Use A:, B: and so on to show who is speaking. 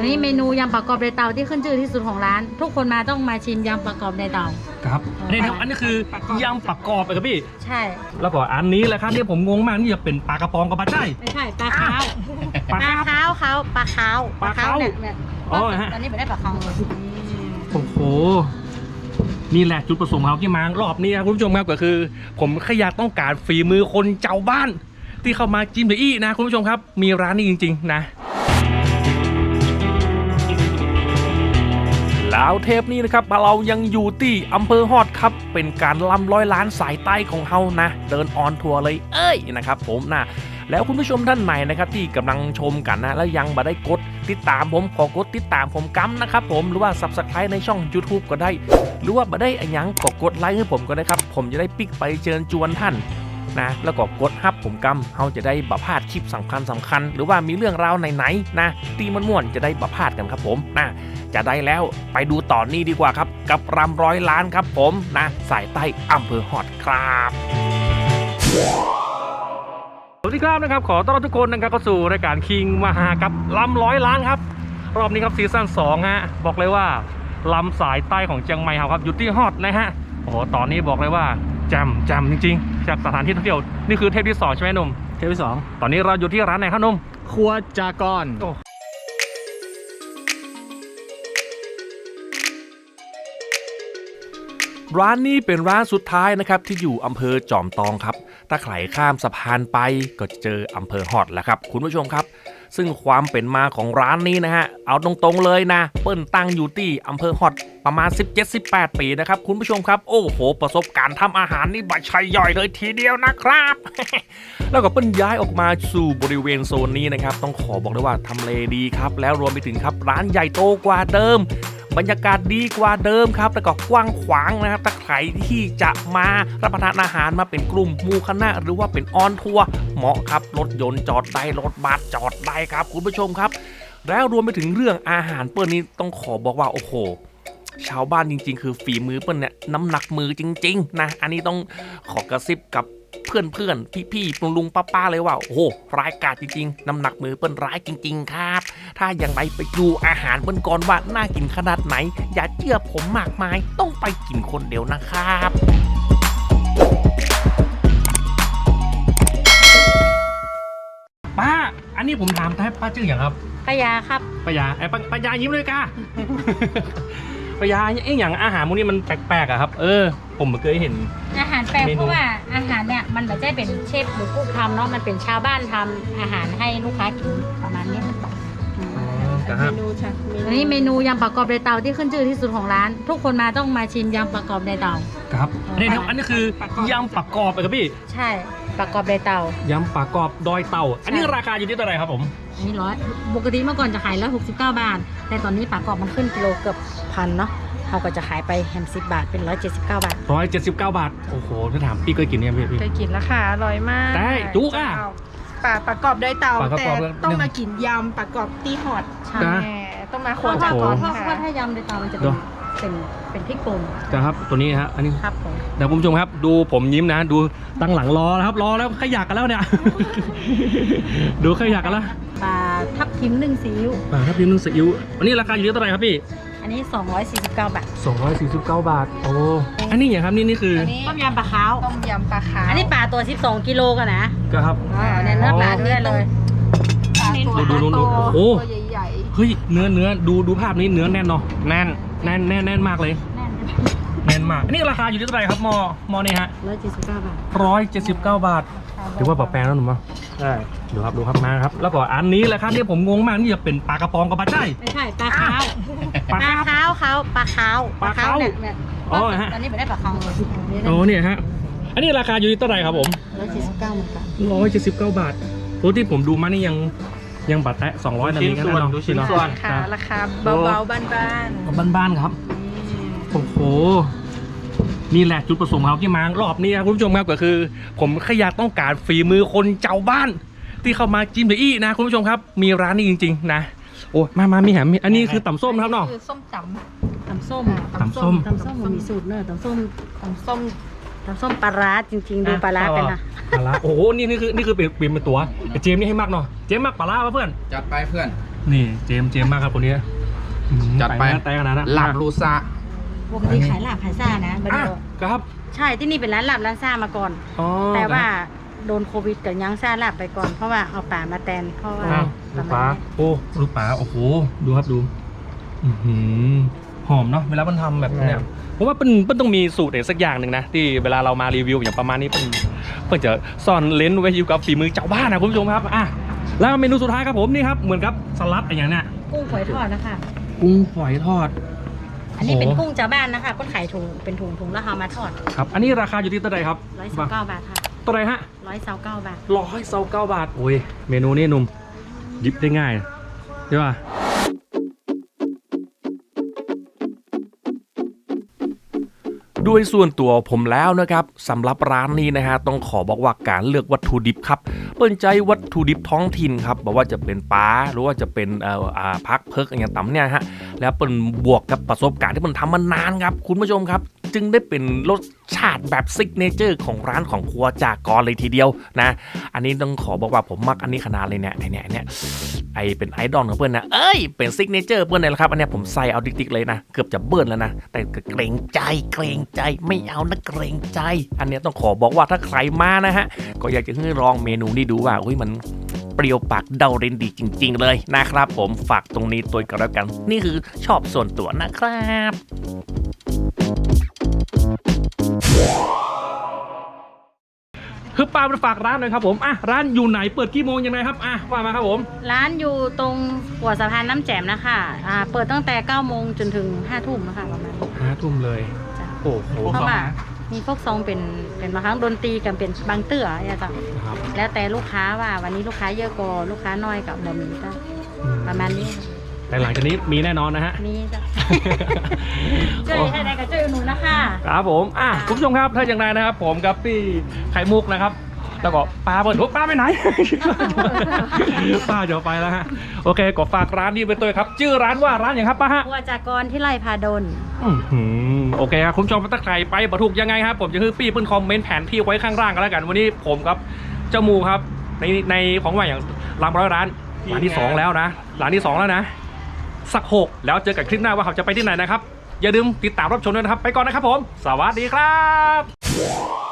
A: อันนี้เมนูยำประกอบในเตาที่ขึ้นชื่อที่สุดของร้าน ทุกคนมาต้องมาชิมยำประกอบในเตา
B: ครับอันนี้นะครับอันนี้คือยำประกอบไปครับพี่
A: ใช่
B: แล้วก็อันนี้แหละครับที่ผมงงมากนี่จะเป็นปลากระป๋องกับปลาใจ
A: ไม่ใช่ปลาขาว
B: ปลา
A: ปลา
B: ครับ
A: ขาวเขาปลาขาว
B: ปลาขาว
A: เนี่ยเนี่ย
B: อ๋อฮะ
A: ตอนนี้ไม่ได้ปลาขาวเลย
B: โอ้โห นี่แหละจุดประสงค์ของเราที่มารอบนี้ครับคุณผู้ชมครับก็คือ ผมแค่อยากต้องการฝีมือคนเจ้าบ้าน ที่เข้ามาจิ้มเดอี้นะคุณผู้ชมครับ มีร้านนี้จริง ๆ นะ แล้วเทปนี้นะครับเรายังอยู่ที่อำเภอฮอดครับ เป็นการลำร้อยล้านสายใต้ของเฮานะ เดินออนทัวร์เลยเอ้ยนะครับผมนะแล้วคุณผู้ชมท่านไหนนะครับที่กำลังชมกันนะแล้วยังมาได้กดติดตามผมขอกดติดตามผมกัมนะครับผมหรือว่า subscribe ในช่อง YouTube ก็ได้ หรือว่ามาได้อันยังก็กดไลค์ให้ผมก็ได้ครับ ผมจะได้ปิกไปเชิญจวนท่าน นะ แล้วก็กดฮับผมกำเขาจะได้บัพาดคลิปสำคัญสำคัญ หรือว่ามีเรื่องราวไหนๆนะตีมันม่วนๆจะได้บัพาดกันครับผมนะจะได้แล้วไปดูต่อนนี้ดีกว่าครับ กับรำร้อยล้านครับผมนะสายใต้อำเภอฮอดครับสวัสดีครับนะครับขอต้อนรับทุกคนนะครับเข้าสู่รายการคิงมหากับลำร้อยล้านครับ รอบนี้ครับซีซั่น2ฮะบอกเลยว่าลำสายใต้ของเชียงใหม่ครับอยู่ที่ฮอตนะฮะโอ้โหตอนนี้บอกเลยว่าจมแจมจริงๆ จากสถานที่ท่องเที่ยวนี่คือเทปที่สองใช่ไหมหนุ่ม
C: เทปที่สอง
B: ตอนนี้เราอยู่ที่ร้านไหนครับหนุ่ม
C: ครัวจากร
B: โอ้ร้านนี้เป็นร้านสุดท้ายนะครับที่อยู่อำเภอจอมตองครับ ถ้าใครข้ามสะพานไปก็จะเจออำเภอฮอดแล้วครับ คุณผู้ชมครับ ซึ่งความเป็นมาของร้านนี้นะฮะ เอาตรงๆเลยนะ เปิ้ลตั้งอยู่ที่อำเภอฮอด ประมาณ 17-18 ปีนะครับ คุณผู้ชมครับ โอ้โห ประสบการณ์ทำอาหารนี่บัชัยย่อยเลยทีเดียวนะครับ แล้วก็เปิ้ลย้ายออกมาสู่บริเวณโซนนี้นะครับ ต้องขอบอกเลยว่าทำเลดีครับ แล้วรวมไปถึงครับร้านใหญ่โตกว่าเดิม บรรยากาศดีกว่าเดิมครับแล้วก็กว้างขวางนะครับถ้าใครที่จะมารับประทานอาหารมาเป็นกลุ่มมูคณะหรือว่าเป็นออนทัวร์เหมาะครับรถยนต์จอดได้รถบัสจอดได้ครับ คุณผู้ชมครับ แล้วรวมไปถึงเรื่องอาหารเปิ้ลนี้ต้องขอบอกว่าโอ้โห ชาวบ้านจริง ๆ คือฝีมือเปิ้ลเนี่ยน้ำหนักมือจริง ๆ นะ อันนี้ต้องขอกระซิบกับเพื่อนๆ พี่ๆลุงๆป้าๆเลยว่า โอ้โห ร้ายกาจจริง ๆ น้ำหนักมือเปิ้ลร้ายจริง ๆ ครับ ถ้าอย่างไรไปดูอาหารเปิ้ลก่อนว่าน่ากินขนาดไหน อย่าเชื่อผมมากมาย ต้องไปกินคนเดียวนะครับป้า อันนี้ผมถามแท้ป้าชื่ออย่างครับ
A: ปลายาครับ
B: ปายาไอ้ปะปายายิ้มเลยกา ปายาไอ้อย่างอาหารพวกนี้มันแปลกๆอะครับ เออ ผมเคยเห็น
A: อาหารแปลก
B: เมนู
A: เพราะว่าอาหารเนี่ยมันไม่ใช่เป็นเชฟหรือกุ๊กทำเนาะมันเป็นชาวบ้านทำอาหารให้ลูกค้ากินประมาณนี้อืม
B: ครับ
A: อันนี้เมนูยำประกอบในเตาที่ขึ้นชื่อที่สุดของร้าน ทุกคนมาต้องมาชิมยำประกอบในเตา
B: ครับอันนี้นะครับอันนี้คือยำประกอบไปครับพี่
A: ใช่ ประกอบในเตายำ
B: ประกอบดอยเต่า อันนี้ราคาอยู่ที่เท่าไหร่ครับผม
A: อันนี้ร้อยปกติเมื่อก่อนจะขายร้อยหกสิบเก้าบาท แต่ตอนนี้ประกอบมันขึ้นกิโลเกือบพันเนาะเราก็จะขายไปแฮมสิบบาทเป็นร้อยเจ็ดสิบเก้าบาท
B: ร้อยเจ็ดสิบเก้าบาท โอ้โหถ้าถามพี่เคยกินเนี่ยงพี่พี่
D: เคยกินแล้วค่ะอร่อยมาก
B: ได้จุกอะ
D: ปลาประกอบด้วยเตา
B: ปลากระ
D: แต่
B: กอบด้วย
D: ต้องมากินยำประกอบตีฮอต
A: ใช่
B: นะ
D: แหมต้องมาค
A: เพ
D: รัว
A: ราะ
D: จา
A: ถ้าก
D: ร
A: เพราะ
D: ค่ะ
A: ว่าถ้ายำในเตามันจะ
B: เน
A: เป็น
B: อะ
A: เป็นเป็นพริกป่น
B: นะครับตัวนี้ฮะอันนี้
A: ครับผม
B: เดี๋ยวคุณผู้ชมครับ ดูผมยิ้มนะ ดูตั้งหลังรอแล้วครับรอแล้วขยักกันแล้วเนี่ย ดูขยักกันแล้ว
A: ปลาทับทิมนึ่งซีอิ๊ว
B: อ่าครับพี่นุ่งซีอิ๊วอันนี้ราคาอยู่ที่เท่าไหร่ครับพี่
A: อันนี้ 249 บาท
B: 249 บาท โอ้ อันนี้อย่างครับนี่นี่คือ
D: อันนี้
A: ต้มยำปลาขาว
D: ต้มยำปลาขาว
A: อันนี้ปลาตัว 12 กิโลกันนะ
B: ก็ครับ
A: อ๋อเนี่ยเนื้อปลาดูได้เลย
D: ปลาตัว
B: ดูดูดู
D: โต
B: โอ้
D: ตัวใหญ่
B: เฮ้ยเนื้อเนื้อดูดูภาพนี้เนื้อแน่นเนาะ แน่น แน่นแน่นแน่นมากเลย
A: แน่น
B: แน่นมากอันนี้ราคาอยู่ที่เท่าไหร่ครับมอมอนี่ฮะ
A: 179บาท
B: ร้อยเจ็ดสิบเก้าบาท
D: ๆ
B: ถือว่าปรับแปลงแล้วหนุ่มมั้งใช่ดูครับดูครับมาครับ แล้วก็อันนี้แหละครับที่ผมงงมากนี่จะเป็นปลากระป๋องกับปลาใจ
A: ไม่ใช่ปลาขาว
B: ปลา
A: ปลา
B: ครับ
A: ขาวเขาปลาขาว
B: ปลาขาว
A: เนี่ยเนี่ย
B: อ๋อฮะ
A: ตอนนี้ไม่ได้ปลาขาวเลย
B: โอ้เนี่ยฮะอันนี้ราคาอยู่ที่เท่าไหร่ครับผม
A: 179เหมือนกัน
B: ร้อยเจ็ดสิบเก้าบาทตัวที่ผมดูมานี่ยัง ยังบัตรแตะสองร้อยนาทีกันนะเนาะ
C: ดูชิ้นส่วน
B: ค
D: ค่ะ
B: รับ
D: ราคาเบาๆบ้าน
B: บ้านๆครับ
D: ๆ
B: โอ้โหนี่แหละจุดประสงค์ของเราที่มารอบนี้ครับคุณผู้ชมครับก็คือ ผมแค่อยากต้องการฝีมือคนเจ้าบ้าน ที่เข้ามาจิ้มเดอี้นะคุณผู้ชมครับ มีร้านนี้จริง ๆ นะโอ้มามามีแหมมีอันนี้คือต่ำส้มนะครับเนาะ
D: คือส้มต
A: ตำส้ม
B: ตำส้ม
A: ตำส้มมันมีสูตรเนอะตำส้มำ
D: ตำส้ม
A: ตำส้มปลาร้าจริง ๆ ดูปลาร้าเป็นนะ
B: ปลาร้าโอ้โหนี่นี่คือนี่คือเปลี่ยนเปลี่ยนเป็นตัวแต่เจมส์นี่ให้มากเนาะเจมส์มากปลาร้าป่ะเพื่อน
C: จัดไปเพื่อน
B: นี่เจมส์เจมส์มากครับคนนี้อืม
C: จัดไป
B: แต่ขนาดนั้น
C: หลับลูซา
A: ปกติขายลาบขายซ่านะบัด
B: อะ
A: นี้ก็
B: ครับ
A: ใช่ที่นี่เป็นร้านลาบร้านซ่ามาก่อน
B: อ๋อ
A: แต่ว่าโดนโควิดกับยังซ่าลาบไปก่อนเพราะว่าเอาป่ามาแตนเพราะว่า
B: อ้าว
A: ป
B: ลู
A: ระ
B: ก
A: มา
B: ปลา
A: ณนี้
B: โอ้ลูกปลาโอ้โหดูครับดู อื้อหือ หอมเนาะเวลามันทำแบบเนี้ยเพราะว่าเป็นเป็นต้องมีสูตรอะไรสักอย่างหนึ่งนะที่เวลาเรามารีวิวอย่างประมาณนี้เป็นเพื่อจะซ่อนเลนส์ไว้อยู่กับฝีมือเจ้าบ้านนะคุณผู้ชมครับอะแล้วเมนูสุดท้ายครับผมนี่ครับเหมือนกับสลัดอะไรอย่างเนี้ย
A: กุ้งฝอยทอดนะคะ
B: กุ้งฝอยทอด
A: อันนี้เป็น
B: โอ้
A: กุ้งชาวบ้านนะคะก็ขายถุงเป็นถุงถุงแล้วเอามาทอด
B: ครับอันนี้ราคาอยู่ที่เท่าไหร่ครับ
A: ร้อยสาเก้าบาทค่ะ
B: เท่าไหร่ฮะ
A: ร้อยสาเก้าบาท
B: ร้อยเซาเก้าบาทโอ้ยเมนูนี้หนุ่มหยิบได้ง่ายใช่ป่ะ ด้วยส่วนตัวผมแล้วนะครับสำหรับร้านนี้นะฮะต้องขอบอกว่าการเลือกวัตถุดิบครับเปิ้นใจวัตถุดิบท้องถิ่นครับบอกว่าจะเป็นปลาหรือว่าจะเป็นเอ่ออ่าพักเพิกอย่างต่ำเนี่ยฮะแล้วเป็นบวกกับประสบการณ์ที่มันทำมานานครับ คุณผู้ชมครับ จึงได้เป็นรสชาติแบบซิกเนเจอร์ของร้านของครัวจากกรเลยทีเดียวนะ อันนี้ต้องขอบอกว่าผมมักอันนี้ขนาดเลยเนี่ยเนี่ยเนี่ย เป็นไอดอลของเพื่อนนะ เอ้ย เป็นซิกเนเจอร์เพื่อนเลยละครับ อันนี้ผมใส่เอาติ๊กๆเลยนะ เกือบจะเบิ้ลแล้วนะ แต่เกรงใจเกรงใจไม่เอานะเกรงใจ อันนี้ต้องขอบอกว่าถ้าใครมานะฮะ ก็อยากจะให้ลองเมนูนี้ดูว่าอุ้ยมันเปรี้ยวปากเดาเรนดีจริง ๆ เลยนะครับ ผมฝากตรงนี้ตัวกันแล้วกัน นี่คือชอบส่วนตัวนะครับ คือปาไปฝากร้านหน่อยครับผมอะร้านอยู่ไหนเปิดกี่โมงยังไงครับอะว่ามาครับผม
A: ร้านอยู่ตรงหัวสะพานน้ำแจ่มนะคะอ่าเปิดตั้งแต่9โมงจนถึง5ทุ่มนะคะประมาณนี้
B: ห้าทุ่มเลย
A: จ้ะ
B: โอ้โห
A: เพราะว่ามีพวกซองเป็นเป็นบางครั้งดนตรีกันเป็นบางเตื้อเนี่ยจ้ะ
B: ครับ
A: แล้วแต่ลูกค้าว่าวันนี้ลูกค้าเยอะกว่าลูกค้าน้อยกับบะหมี่ก็ประมาณนี้
B: แต่หลังจากนี้มีแน่นอนนะฮะ
A: นี่จ้ะ ช่วยให้ได้กับช่วยอุดหนูนะคะ
B: ครับผม อะคุณผู้ชมครับ ถ้าอย่างไรนะครับ ผมกับพี่ไข่มุกนะครับ แล้วก็ปลาเปิดโอ้ปลาไปไหน ป้าจะไปแล้วฮะ โอเคก็ฝากร้านนี้ไปตัวครับ ชื่อร้านว่าร้านอย่างครับป้าฮะ
A: ครัวจากรที่ไร่พาดล
B: อื้อหือโอเคครับคุณผู้ชมถ้าใครไปบรรทุกยังไงครับ ผมจะคือปี้เปิ้นคอมเมนต์แผนที่ไว้ข้างล่างกันแล้วกัน วันนี้ผมครับเจ้าหมูครับในในของใหม่อย่างรามร้อยร้านร้านที่สองแล้วนะร้านที่สองแล้วนะ สักหกแล้วเจอกันคลิปหน้าว่าเขาจะไปที่ไหนนะครับ อย่าลืมติดตามรับชมด้วยนะครับ ไปก่อนนะครับผม สวัสดีครับ